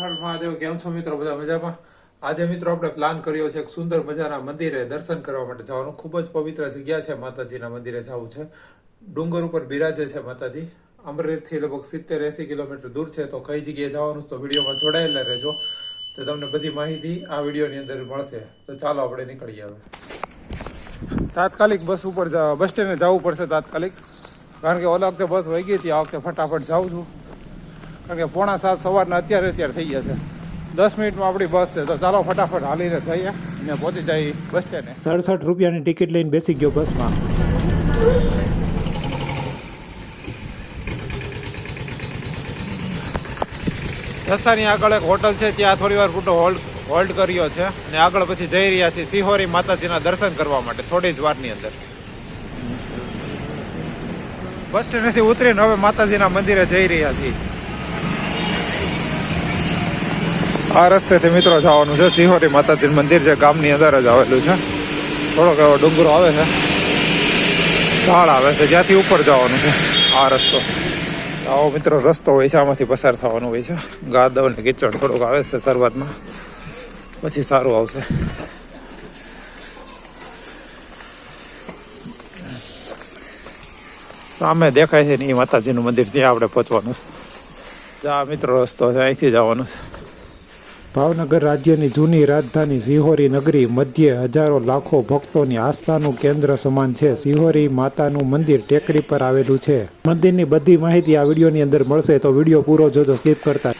મહાદેવ, કેમ છો મિત્રો? બધા મજામાં? આજે મિત્રો આપણે પ્લાન કર્યો છે એક સુંદર મજાના મંદિરે દર્શન કરવા માટે જવાનું. ખૂબ જ પવિત્ર જગ્યા છે માતાજીના મંદિરે જવું છે. ડુંગર ઉપર બિરાજે છે માતાજી. અમરેલીથી લગભગ સિત્તેર એસી કિલોમીટર દૂર છે, તો કઈ જગ્યાએ જવાનું તો વિડીયોમાં જોડાયેલા રહેજો. તો તમને બધી માહિતી આ વિડીયોની અંદર મળશે. તો ચાલો આપણે નીકળીએ હવે. તાત્કાલિક બસ ઉપર બસ સ્ટેન્ડે જવું પડશે તાત્કાલિક. કારણ કે ઓલા વખતે બસ વહી ગઈ હતી, આ વખતે ફટાફટ જાઉં છું. કારણ કે પોણા સાત સવારના અત્યારે અત્યારે થઈ ગયા છે. દસ મિનિટમાં આપણી બસ છે. તો ચાલો ફટાફટ હાલીને જઈએ અને પહોંચી જાય બસ સ્ટેન્ડે. સડસઠ રૂપિયાની ટિકિટ લઈને બેસી ગયો બસમાં. રસ્તાની આગળ એક હોટલ છે ત્યાં થોડી વાર પૂરતો હોલ્ડ હોલ્ડ કર્યો છે અને આગળ પછી જઈ રહ્યા છીએ સિહોરી માતાજીના દર્શન કરવા માટે થોડી જ વારની અંદર. બસ સ્ટેન્ડથી ઉતરીને હવે માતાજીના મંદિરે જઈ રહ્યા છીએ. આ રસ્તેથી મિત્રો જવાનું છે. સિહોરી માતાજીનું મંદિર છે. ગામની અંદર જ આવેલું છે. થોડોક એવો ડુંગરો આવે છે. ઢાળ આવે છે. જ્યાંથી ઉપર જવાનું છે. આ રસ્તો. આવો મિત્રો, રસ્તો હોય છે. આમાંથી પસાર થવાનું હોય છે. ગાદવ ને કિચડ થોડુંક આવે છે શરૂઆતમાં. પછી સારું આવશે. સામે દેખાય છે ને એ માતાજીનું મંદિર. ત્યાં આપણે પહોંચવાનું છે. જા મિત્રો, રસ્તો છે. અહીંથી જવાનું છે. ભાવનગર રાજ્યની જૂની રાજધાની સિહોરી નગરી મધ્યે હજારો લાખો ભક્તોની આસ્થાનું કેન્દ્ર સમાન છે. સિહોરી માતાનું મંદિર ટેકરી પર આવેલું છે. મંદિરની બધી માહિતી આ વિડીયોની અંદર મળશે, તો વીડિયો પૂરો જોજો, સ્કીપ કરતા.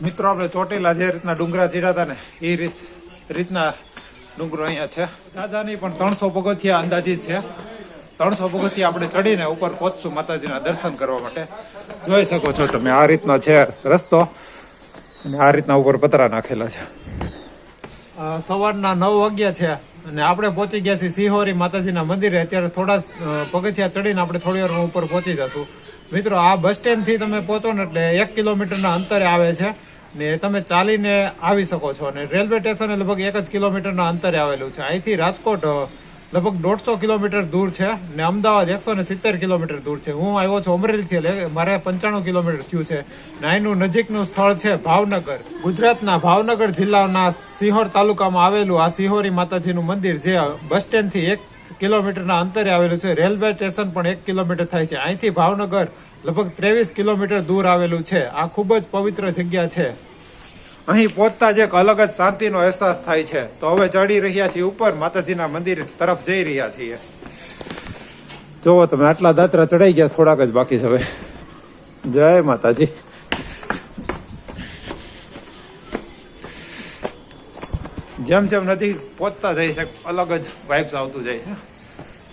મિત્રો, આપણે ચોટીલા જે રીતના ડુંગરા ચીડાતા ને એ રીત રીતના ડુંગરો અહીંયા છે. રાજાની પણ ત્રણસો પગથિયા અંદાજિત છે. ત્રણસો પગથિયા આપણે ચડીને ઉપર પહોંચશું માતાજીના દર્શન કરવા માટે. જોઈ શકો છો તમે, આ રીતનો છે રસ્તો. અને આ રીતના ઉપર પતરા નાખેલા છે. સવારના નવ વાગ્યા છે અને આપણે પહોંચી ગયા છીએ સિંહોરી માતાજીના મંદિરે. અત્યારે થોડા પગથિયા ચડીને આપણે થોડી વારમાં ઉપર પહોંચી જશું. મિત્રો, આ બસ સ્ટેન્ડથી તમે પહોંચો ને એટલે એક કિલોમીટરના અંતરે આવે છે ને તમે ચાલીને આવી શકો છો. અને રેલવે સ્ટેશન લગભગ એક જ કિલોમીટરના અંતરે આવેલું છે. અહીંથી રાજકોટ લગભગ દોઢસો કિલોમીટર દૂર છે ને અમદાવાદ એકસો ને સિત્તેર કિલોમીટર દૂર છે. હું આવ્યો છું અમરેલીથી, એટલે મારે પંચાણું કિલોમીટર થયું છે. ને અહીંનું નજીકનું સ્થળ છે ભાવનગર. ગુજરાતના ભાવનગર જિલ્લાના સિહોર તાલુકામાં આવેલું આ સિહોરી માતાજીનું મંદિર જે બસ સ્ટેન્ડથી એક કિલોમીટરના અંતરે આવેલું છે. રેલવે સ્ટેશન પણ એક કિલોમીટર થાય છે. અહીંથી ભાવનગર લગભગ ત્રેવીસ કિલોમીટર દૂર આવેલું છે. આ ખૂબ જ પવિત્ર જગ્યા છે. અહીં પહોંચતા જ એક અલગ જ શાંતિનો અહેસાસ થાય છે. તો હવે ચડી રહ્યા છીએ ઉપર, માતાજીના મંદિર તરફ જઈ રહ્યા છીએ. જોવો તમે, આટલા દાતરા ચડાઈ ગયા, થોડાક જ બાકી છે હવે. જય માતાજી. જેમ જેમ નજીક પહોંચતા જાય છે, અલગ જ વાઇબ્સ આવતું જાય છે.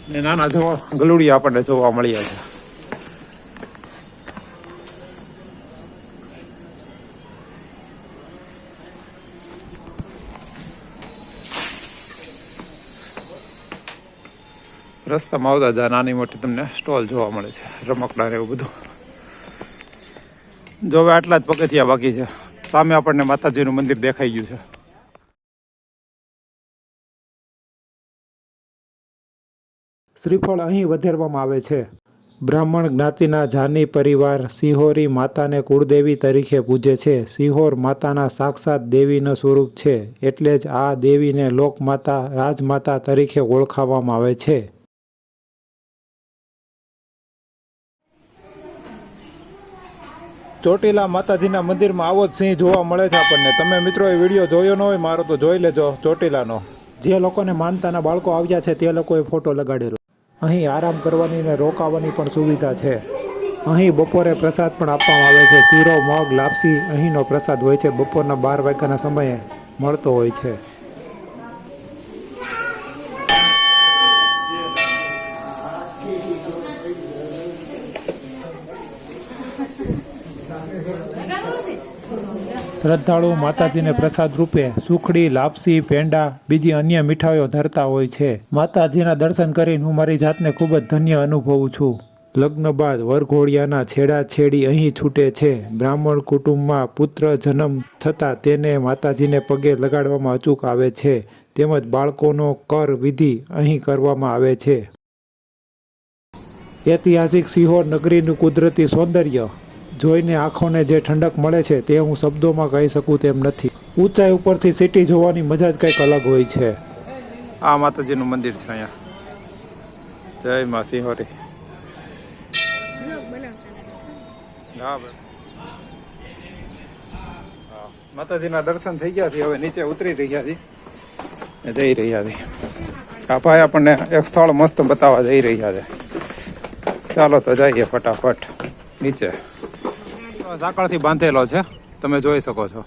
ને નાના જોવા ગલુડિયા આપણને જોવા મળ્યા છે. રસ્તામાં આવતા જા નાની મોટી તમને સ્ટોલ જોવા મળે છે, રમકડા ને એવું બધું. જો હવે આટલા જ પગથિયા બાકી છે. સામે આપણને માતાજીનું મંદિર દેખાઈ ગયું છે. શ્રીફળ અહીં વધેરવામાં આવે છે. બ્રાહ્મણ જ્ઞાતિના જાની પરિવાર સિહોરી માતાને કુળદેવી તરીકે પૂજે છે. સિહોર માતાના સાક્ષાત દેવીનું સ્વરૂપ છે. એટલે જ આ દેવીને લોકમાતા, રાજમાતા તરીકે ઓળખાવવામાં આવે છે. ચોટીલા માતાજીના મંદિરમાં આવો જ સિંહ જોવા મળે છે આપણને. તમે મિત્રો એ વીડિયો જોયો ન હોય, મારો તો જોઈ લેજો ચોટીલાનો. જે લોકોને માનતાના બાળકો આવ્યા છે, તે લોકોએ ફોટો લગાડેલો. અહીં આરામ કરવાની ને રોકાવાની પણ સુવિધા છે. અહીં બપોરે પ્રસાદ પણ આપવામાં આવે છે. શીરો, મગ, લાપસી અહીંનો પ્રસાદ હોય છે. બપોરના બાર વાગ્યાના સમયે મળતો હોય છે. શ્રદ્ધાળુ માતાજીને પ્રસાદ રૂપે સુખડી, લાપસી પેંડા બીજી અન્ય મીઠાઈઓ ધરતા હોય છે. માતાજીના દર્શન કરીને હું મારી જાતને ખૂબ જ ધન્ય અનુભવું છું. લગ્ન બાદ વરઘોડિયાના છેડા છેડી અહીં છૂટે છે. બ્રાહ્મણ કુટુંબમાં પુત્ર જન્મ થતાં તેને માતાજીને પગે લગાડવામાં અચૂક આવે છે. તેમજ બાળકોનો કર વિધિ અહીં કરવામાં આવે છે. ઐતિહાસિક સિહોર નગરીનું કુદરતી સૌંદર્ય જોઈને આંખોને જે ઠંડક મળે છે તે હું શબ્દોમાં કહી શકું તેમ નથી. ઊંચાઈ ઉપરથી સિટી જોવાની મજા જ કંઈક અલગ હોય છે. આ માતાજીનું મંદિર છે અહીંયા. જય મા સિંહોરી. માતાજીના દર્શન થઈ ગયા છે, હવે નીચે ઉતરી રહ્યા છીએ જઈ રહ્યા છીએ આ ભાઈ આપણને એક સ્થળ મસ્ત બતાવવા જઈ રહ્યા છે. ચાલો તો જઈએ ફટાફટ નીચે. સાંકળથી બાંધેલો છે. તમે જોઈ શકો છો.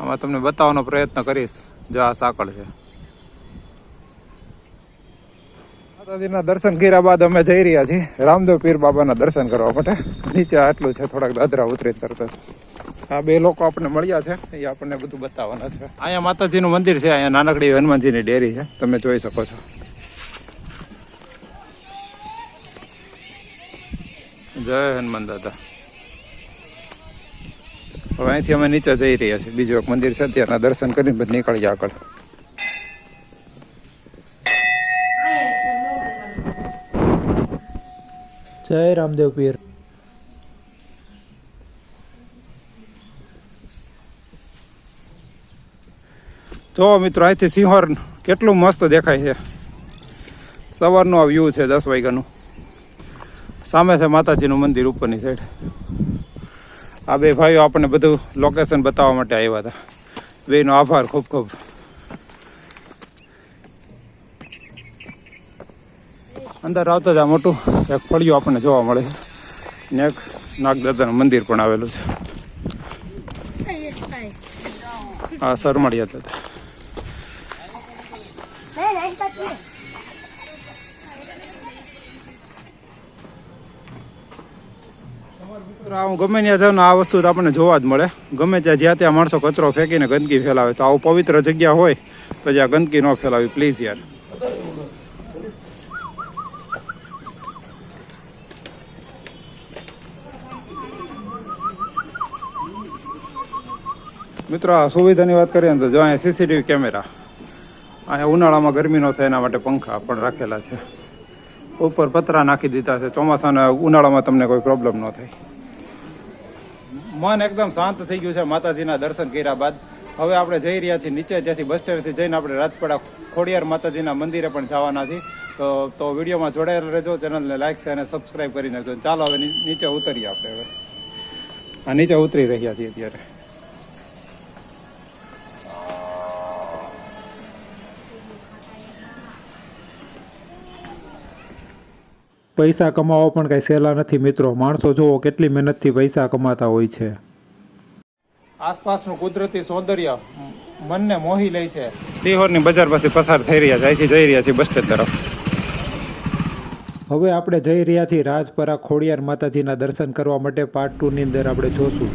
આમાં તમને બતાવવાનો પ્રયત્ન કરીશ જો આ સાંકળ છે. માતાજીના દર્શન કર્યા બાદ અમે જઈ રહ્યા છીએ. રામદેવ પીર બાબાના દર્શન કરવા માટે. નીચે આટલું છે થોડાક દાદરા ઉતરી તરત આ બે લોકો આપણને મળ્યા છે. એ આપણને બધું બતાવવાના છે. અહીંયા માતાજીનું મંદિર છે અહીંયા નાનકડી હનુમાનજીની ડેરી છે. તમે જોઈ શકો છો. જય હનુમાન દાદા. હવે અહીંથી અમે નીચે જઈ રહ્યા છીએ. બીજું એક મંદિર છે ત્યાંના દર્શન કરીને પછી નીકળીએ આગળ. જય રામદેવ પીર. જો મિત્રો અહીંથી સિંહોર કેટલું મસ્ત દેખાય છે. સવારનો આ વ્યૂ છે દસ વાગ્યાનું. સામે છે માતાજીનું મંદિર ઉપરની સાઈડ આ બે ભાઈઓ આપણને બધું લોકેશન બતાવવા માટે આવ્યા હતા. બેનો આભાર ખૂબ ખૂબ. અંદર આવતા જ આ મોટું એક ફળિયું આપણને જોવા મળે છે. ને એક નાગદાદાનું મંદિર પણ આવેલું છે. આ સરમળિયા દાદા હું ગમે ત્યાં જાઉં આ વસ્તુ તો આપણને જોવા જ મળે. ગમે ત્યાં જ્યાં ત્યાં માણસો કચરો ફેંકીને ગંદકી ફેલાવે તો આવું પવિત્ર જગ્યા હોય તો જ્યાં ગંદકી ન ફેલાવી પ્લીઝ યાર. મિત્રો, આ સુવિધાની વાત કરીએ ને તો જો અહીંયા સીસીટીવી કેમેરા અહીંયા ઉનાળામાં ગરમી ન થાય એના માટે પંખા પણ રાખેલા છે. ઉપર પતરા નાખી દીધા છે. ચોમાસાના ઉનાળામાં તમને કોઈ પ્રોબ્લેમ ન થાય. મન એકદમ શાંત થઈ ગયું છે. માતાજીના દર્શન કર્યા બાદ હવે આપણે જઈ રહ્યા છીએ નીચે, જ્યાંથી બસ સ્ટેન્ડથી જઈને આપણે રાજપડા ખોડિયાર માતાજીના મંદિરે પણ જવાના છીએ. તો તો વિડીયોમાં જોડાયેલા રહેજો. ચેનલને લાઈક છે અને સબસ્ક્રાઈબ કરી નાખજો ચાલો, હવે નીચે ઉતરીએ આપણે હવે. આ નીચે ઉતરી રહ્યા છીએ અત્યારે. પૈસા કમાવા પણ કાંઈ સહેલા નથી મિત્રો. માણસો જુઓ કેટલી મહેનતથી પૈસા કમાતા હોય છે. આસપાસનું કુદરતી સૌંદર્ય મનને મોહી લે છે. સિહોરની બજાર પાસે પસાર થઈ રહ્યા છે. અહીંથી જઈ રહ્યા છીએ બસ સ્ટેન્ડ તરફ. હવે આપણે જઈ રહ્યા છીએ રાજપરા ખોડિયાર માતાજીના દર્શન કરવા માટે પાર્ટ ટુની અંદર આપણે જોશું.